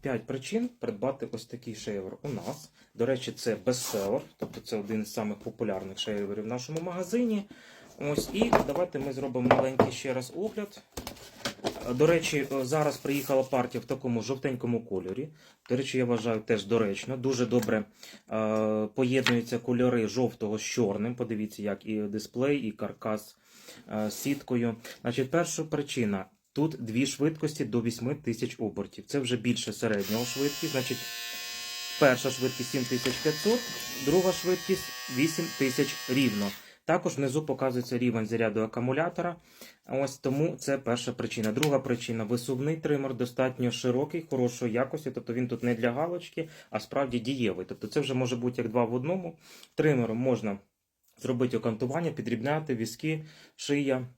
5 причин придбати ось такий шейвер у нас. До речі, це бестселер, тобто це один із самих популярних шейверів в нашому магазині. Ось і давайте ми зробимо маленький ще раз огляд. До речі, е, зараз приїхала партія в такому жовтенькому кольорі. До речі, я вважаю теж доречно. Дуже добре е, поєднуються кольори жовтого з чорним. Подивіться, як і дисплей, і каркас е, сіткою. Значить, перша причина. Тут дві швидкості до 8000 обертів. Це вже більше середнього швидкість. Значить, перша швидкість 7500, друга швидкість 8000 рівно. Також внизу показується рівень заряду акумулятора. Ось тому це перша причина. Друга причина висувний тример достатньо широкий, хорошої якості. Тобто він тут не для галочки, а справді дієвий. Тобто це вже може бути як два в одному. Тримером можна зробити окантування, підрібняти візки, шия.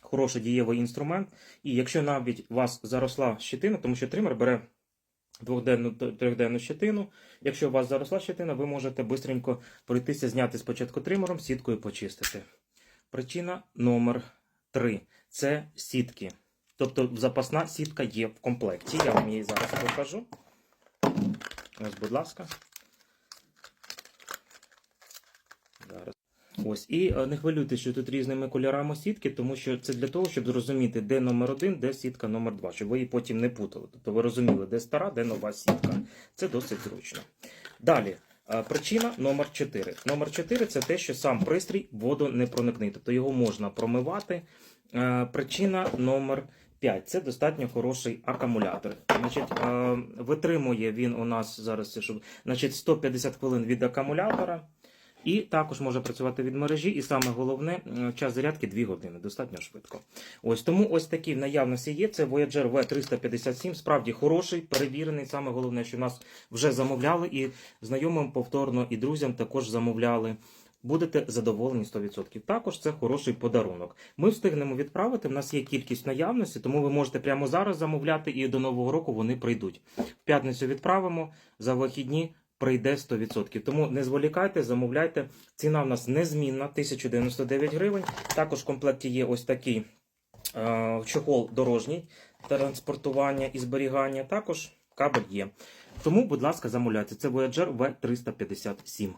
Хороший дієвий інструмент. І якщо навіть у вас заросла щетина, тому що тример бере двохденну трьохденну щетину. Якщо у вас заросла щетина, ви можете швидко пройтися, зняти спочатку тримером, сіткою почистити. Причина номер 3 це сітки. Тобто запасна сітка є в комплекті. Я вам її зараз покажу. Ось, будь ласка. Зараз. Ось, і е, не хвилюйтесь, що тут різними кольорами сітки, тому що це для того, щоб зрозуміти, де номер один, де сітка номер два, щоб ви її потім не путали. Тобто ви розуміли, де стара, де нова сітка. Це досить зручно. Далі. е, Причина номер 4. Номер 4 це те, що сам пристрій водонепроникний, тобто його можна промивати. Е, Причина номер 5 це достатньо хороший акумулятор. Значить, витримує він у нас зараз, значить, 150 хвилин від акумулятора. І також може працювати від мережі, і саме головне, час зарядки 2 години, достатньо швидко. Ось тому ось такі в наявності є. Це Voyager V357, справді хороший, перевірений. Саме головне, що нас вже замовляли, і знайомим повторно, і друзям також замовляли. Будете задоволені 100%. Також це хороший подарунок. Ми встигнемо відправити. В нас є кількість наявності, тому ви можете прямо зараз замовляти, і до нового року вони прийдуть. В п'ятницю відправимо за вихідні прийде 100%. Тому не зволікайте, замовляйте. Ціна в нас незмінна 1099 гривень. Також в комплекті є ось такий е, чохол дорожній транспортування і зберігання. Також кабель є. Тому, будь ласка, замовляйте. Це Voyager V357.